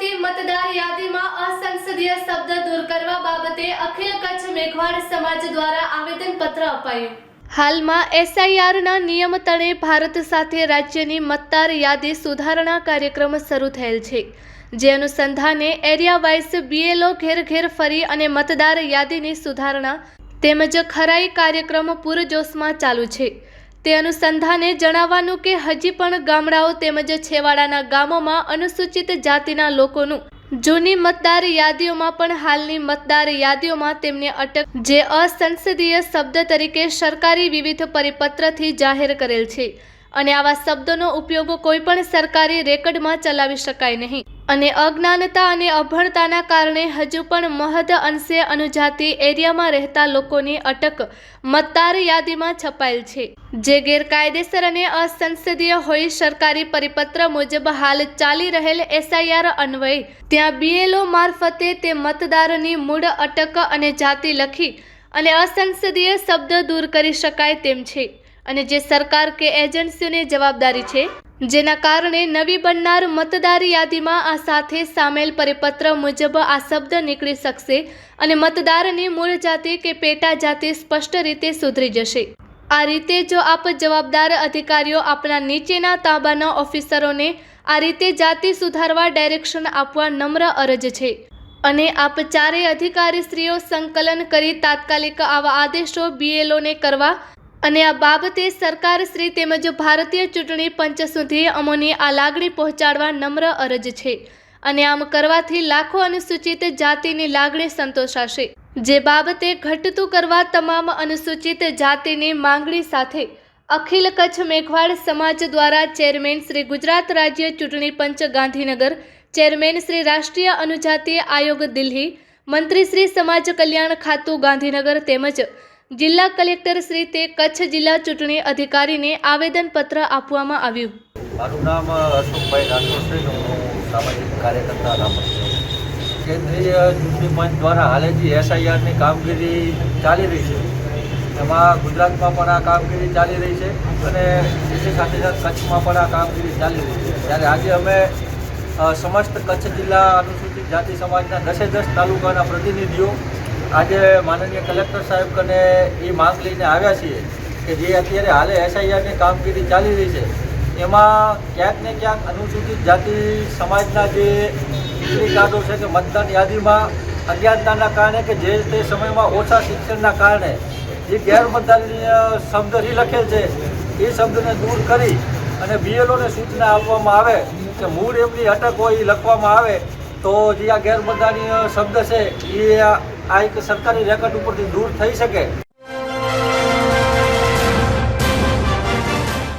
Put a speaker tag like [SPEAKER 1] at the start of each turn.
[SPEAKER 1] થતી મતદાર યાદીમાં અસંસદીય શબ્દ દૂર કરવા બાબતે અખિલ કચ્છ મેઘવાડ સમાજ દ્વારા આવેદન પત્ર અપાયું. હાલમાં એસઆઈઆરના નિયમ તળે ભારત સાથે રાજ્યની મતદાર યાદી સુધારણા કાર્યક્રમ શરૂ થયેલ છે. જે અનુસંધાને એરિયા વાઇઝ બીએલઓ ઘેર ઘેર ફરી અને મતદાર યાદીની સુધારણા તેમજ ખરાઈ કાર્યક્રમ પૂરજોશમાં ચાલુ છે. તે અનુસંધાને જણાવવાનું કે હજી પણ ગામડાઓ તેમજ છેવાડાના ગામોમાં અનુસૂચિત જાતિના લોકોનું જૂની મતદાર યાદીઓમાં પણ હાલની મતદાર યાદીઓમાં તેમને અટક, જે અસંસદીય શબ્દ તરીકે સરકારી વિવિધ પરિપત્રથી જાહેર કરેલ છે. અને આવા શબ્દોનો ઉપયોગ કોઈપણ સરકારી રેકર્ડમાં ચલાવી શકાય નહીં. અને અજ્ઞાનતા અને અભણતાના કારણે હજુ પણ મહદ અંશે અનુજાતિ એરિયામાં રહેતા લોકોની અટક મતદાર યાદીમાં છપાયેલ છે. જે ગેરકાયદેસર અને અસંસદીય હોય સરકારી પરિપત્ર મુજબ હાલ ચાલી રહેલ એસઆઈઆર અન્વયે. ત્યાં બીએલઓ મારફતે તે મતદારની મૂળ અટક અને જાતિ લખી અને અસંસદીય શબ્દ દૂર કરી શકાય તેમ છે. અને જે સરકાર કે એજન્સીઓની જવાબદારી છે, જેના કારણે નવી બનનાર મતદાર યાદીમાં આ સાથે સામેલ પરિપત્ર મુજબ આ શબ્દ નીકળી શકશે અને મતદારની મૂળ જાતિ કે પેટા જાતિ સ્પષ્ટ રીતે સુધરી જશે. આ રીતે જો આપ જવાબદાર અધિકારીઓ આપણા નીચેના તાબાના ઓફિસરોને આ રીતે જાતિ સુધારવા ડાયરેક્શન આપવા નમ્ર અરજ છે અને આપ ચારેય અધિકારીશ્રીઓ સંકલન કરી તાત્કાલિક આવા આદેશો બીએલઓને કરવા અને આ બાબતે સરકાર શ્રી તેમજ ભારતીય ચૂંટણી પંચ સુધી અમોની આ લાગણી પહોંચાડવા નમ્ર અરજ છે. અને આમ કરવાથી લાખો અનુસૂચિત જાતિની લાગણી સંતોષાશે. જે બાબતે ઘટતું કરવા તમામ અનુસૂચિત જાતિની માંગણી સાથે અખિલ કચ્છ મેઘવાડ સમાજ દ્વારા ચેરમેન શ્રી ગુજરાત રાજ્ય ચૂંટણી પંચ ગાંધીનગર, ચેરમેન શ્રી રાષ્ટ્રીય અનુજાતિ આયોગ દિલ્હી, મંત્રી શ્રી સમાજ કલ્યાણ ખાતું ગાંધીનગર તેમજ જિલ્લા કલેક્ટર શ્રી તે કચ્છ જિલ્લા ચૂંટણી અધિકારીને આવેદનપત્ર આપવામાં આવ્યું.
[SPEAKER 2] મારું નામ અશોકભાઈ રાઠોડ છે હું સામાજિક કાર્યકર્તા કેન્દ્રીય ચૂંટણી પંચ દ્વારા હાલે એસઆઈઆરની કામગીરી ચાલી રહી છે. એમાં ગુજરાતમાં પણ આ કામગીરી ચાલી રહી છે અને એની સાથે સાથે કચ્છમાં પણ આ કામગીરી ચાલી રહી છે. ત્યારે આજે અમે સમસ્ત કચ્છ જિલ્લા અનુસૂચિત જાતિ સમાજના દસે દસ તાલુકાના પ્રતિનિધિઓ આજે માનનીય કલેક્ટર સાહેબ કને એ માંગ લઈને આવ્યા છીએ કે જે અત્યારે હાલે એસઆઈઆરની કામગીરી ચાલી રહી છે, એમાં ક્યાંક ને ક્યાંક અનુસૂચિત જાતિ સમાજના જે ચૂંટણી કાઢો છે કે મતદાન યાદીમાં અજ્ઞાનતાના કારણે કે જે તે સમયમાં ઓછા શિક્ષણના કારણે જે ગેરમતદારી શબ્દ લખેલ છે, એ શબ્દને દૂર કરી અને બીએલઓને સૂચના આપવામાં આવે કે મૂળ એમની અટક હોય એ લખવામાં આવે તો જે આ ગેરમતદારી શબ્દ છે, એ આ એક સરકારી રેકર્ડ ઉપરથી દૂર થઈ શકે.